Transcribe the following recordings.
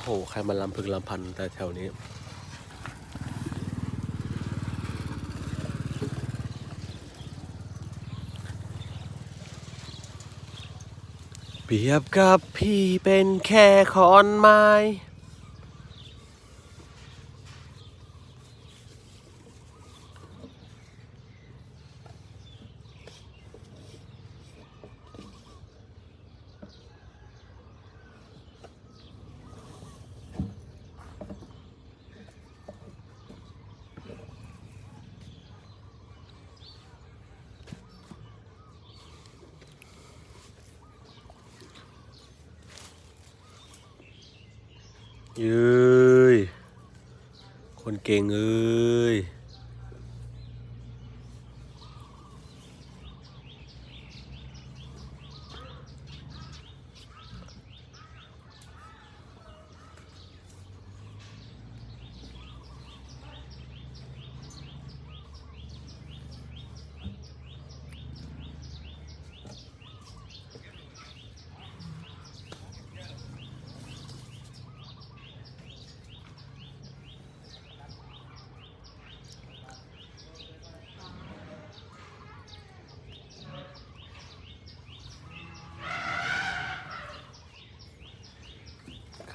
โอ้โห ใครมาลำพึงลำพันแต่แถวนี้ เปรียบกับพี่เป็นแค่ขอนไม้ เอ้ย คนเก่งเอ้ย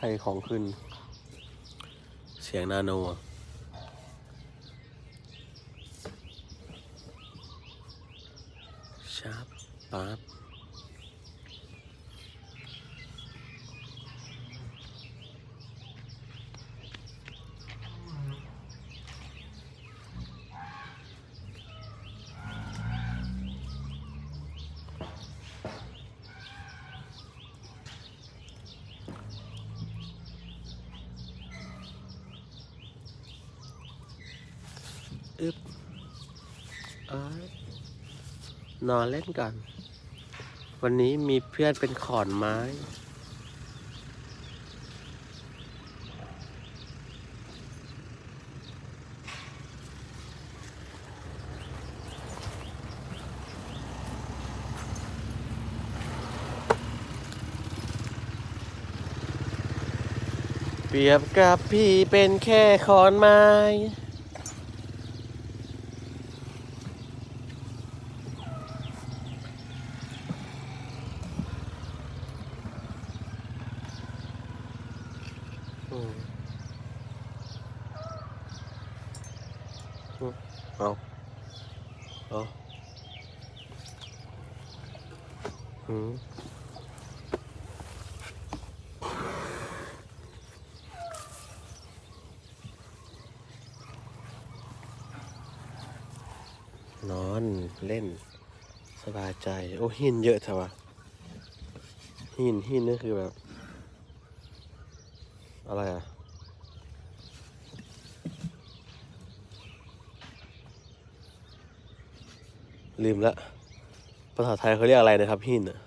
รของขึ้น เสียงนาโนอะชับปั๊บ อึบอนอนเล่นกันวันนี้มีเพื่อนเป็นขอนไม้ เปรียบกับพี่เป็นแค่ขอนไม้ อืมอืม เอาเอาอืมนอนเล่น สบายใจ โอ้หินเยอะเถอะวะหินหินนี่คือแบบ อะไรอะ ลืมละภาษาไทยเขาเรียกอะไรนะครับหินอะ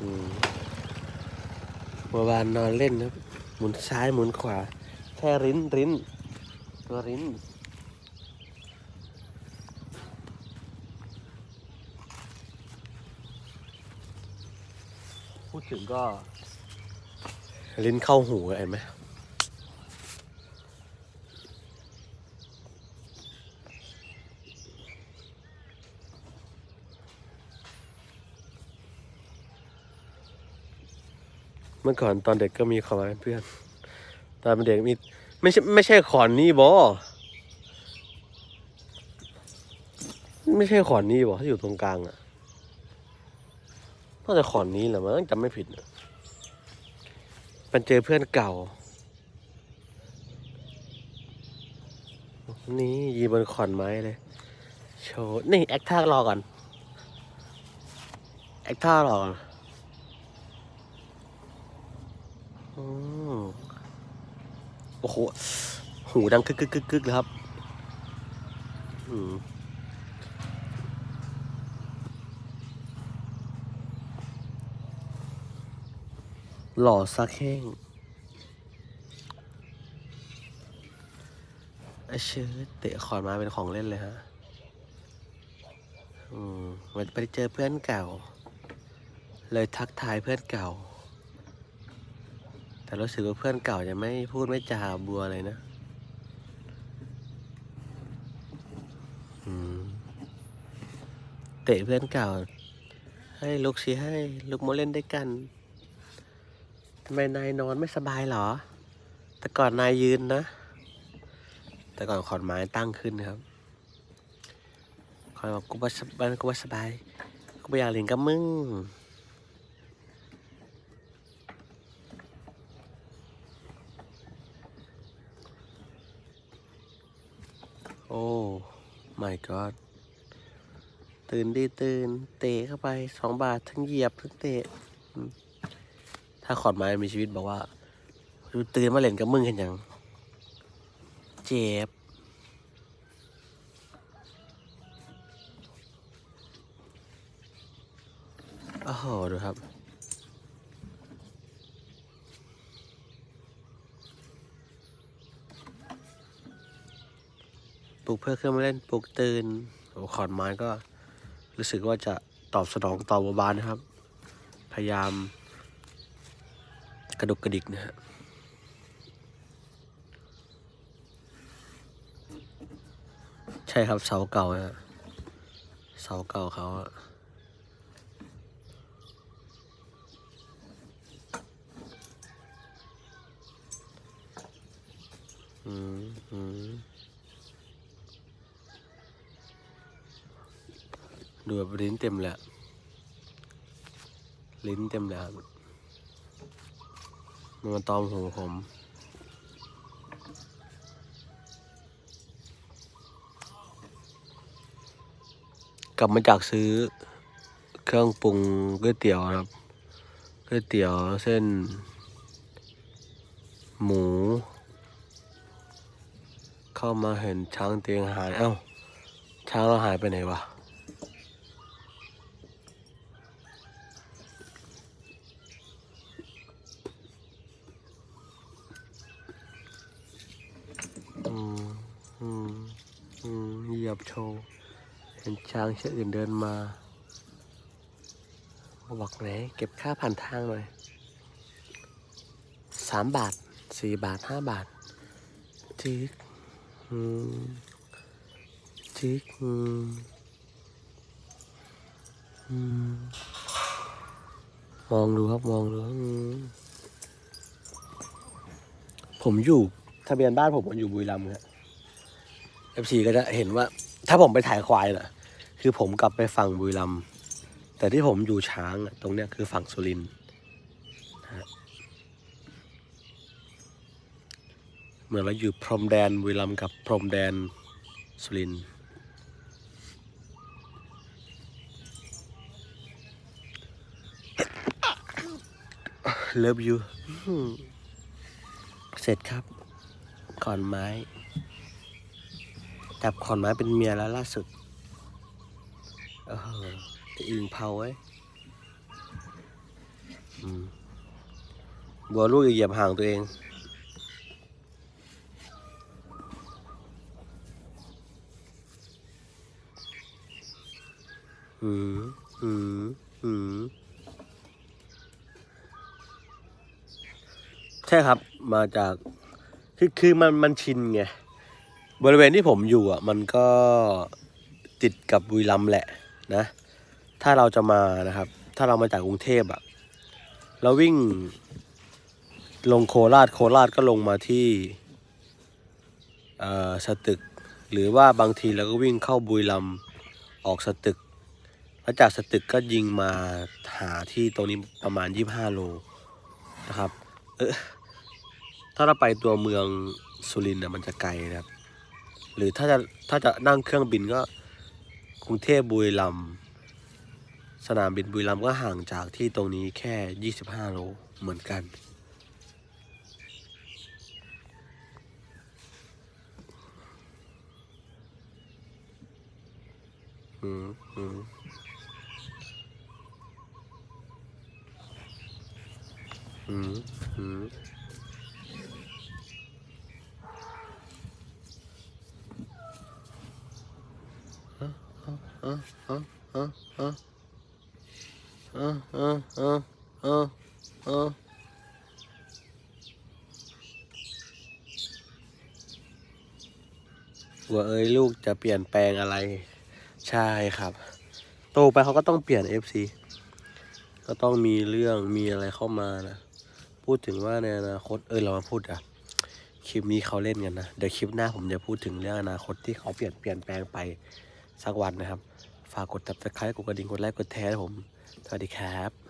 อืมเมื่อวานนอนเล่นนะหมุนซ้ายหมุนขวา แค่ริ้นริ้นตัวริ้น ถึงก็ ลิ้นเข้าหูเห็นไหมเมื่อก่อนตอนเด็กก็มีขอนไม้เป็นเพื่อน ตอนเป็นเด็กมีไม่ใช่ไม่ใช่ขอนนี่บอไม่ใช่ขอนนี่บอที่อยู่ตรงกลางอะ น่าจะขอนนี้แหละมั้งจำไม่ผิดมันเจอเพื่อนเก่า นี่ยีบนขอนไม้เลย โชว์นี่ แอคท่ารอก่อน แอคท่ารอก่อนอืมโอ้โห หูดังกึกกึกกึกกึกเลยครับ อืม หล่อซักแห้งไอเชิดเตะขอนมาเป็นของเล่นเลยฮะ อืมวันไปเจอเพื่อนเก่า เลยทักทายเพื่อนเก่า แต่รู้สึกว่าเพื่อนเก่าจะไม่พูดไม่จาบัวเลยนะ อืม เตะเพื่อนเก่า ให้ลุกสิให้ลุกมาเล่นด้วยกัน ทำไมนายนอนไม่สบายหรอ แต่ก่อนนายยืนนะ แต่ก่อนขอนไม้ตั้งขึ้นครับคอยบอกกูว่าสบายกูว่าสบาย กูไม่อยากเล่นกับมึง โอ้ my god ตื่นดีตื่น เตะเข้าไปสองบาททั้งเหยียบทั้งเตะ ถ้าขอนไม้มีชีวิตบอกว่าตื่นมาเล่นกับมึงเห็นยัง เจ็บโอ้โหดูครับปลุกเพื่อเครื่องมาเล่นปลุกตื่นโอ้ขอนไม้ก็รู้สึกว่าจะตอบสนองต่อบาบานนะครับ พยายาม กระดุกกระดิกนะฮะใช่ครับเสาเก่าฮะเสาเก่าเขาอะอืมอืมดูแบบลิ้นเต็มแหละลิ้นเต็มแลยครับ มันมาตอมหูผม กลับมาจากซื้อเครื่องปรุงก๋วยเตี๋ยวนะครับก๋วยเตี๋ยวเส้น หมู เข้ามาเห็นช้างเตียงหาย เอ้า ช้างเราหายไปไหนวะ อืม อืม อืมเหยียบ โชว์เห็นช้างเชือกอื่นเดินมาบอกไหนเก็บค่าผ่านทางหน่อยสามบาทสี่บาทห้าบาทจิกจิกมองดูครับมองดูผมอยู่ทะเบียนบ้านผมมันอยู่บุรีรัมย์ครับเอฟซีก็จะเห็นว่า ถ้าผมไปถ่ายควายน่ะคือผมกลับไปฝั่งบุรีรัมย์แต่ที่ผมอยู่ช้างตรงเนี้ยคือฝั่งสุรินทร์เหมือนเราอยู่พรมแดนบุรีรัมย์กับพรมแดนสุรินทร์เลิฟยูเสร็จครับขอนไม้ จับขอนไม้เป็นเมียแล้วล่าสุดเอออิงเผาไว้บัวลูกอย่าเหยียบห่างตัวเอง อืม อืม อืม ใช่ครับ มาจาก คือ คือมัน มันชินไง บริเวณที่ผมอยู่อะมันก็ติดกับบุรีรัมย์แหละนะ ถ้าเราจะมานะครับ ถ้าเรามาจากกรุงเทพอะเราวิ่งลงโคราชโคราชก็ลงมาที่เอ่อสตึก หรือว่าบางทีเราก็วิ่งเข้าบุรีรัมย์ออกสตึกแล้วจากสตึกก็ยิงมาหาที่ตรงนี้ประมาณ 25 โลนะครับ เออถ้าเราไปตัวเมืองสุรินทร์น่ะมันจะไกลนะครับ หรือถ้าจะถ้าจะนั่งเครื่องบินก็กรุงเทพบุรีรัมย์สนามบินบุรีรัมย์ก็ห่างจากที่ตรงนี้แค่ 25 โลเหมือนกัน อืมอืมอืมอืม ว่าเอ้ยลูกจะเปลี่ยนแปลงอะไร ใช่ครับ โตไปเขาก็ต้องเปลี่ยน FC ก็ต้องมีเรื่องมีอะไรเข้ามานะ พูดถึงว่าในอนาคตเออเรามาพูดอะคลิปนี้เขาเล่นกันนะ เดี๋ยวคลิปหน้าผมจะพูดถึงเรื่องอนาคตที่เขาเปลี่ยนเปลี่ยนแปลงไป สักวันนะครับ ฝากกดติดตามกดกระดิ่งกดไลค์กดแชร์ผม สวัสดีครับ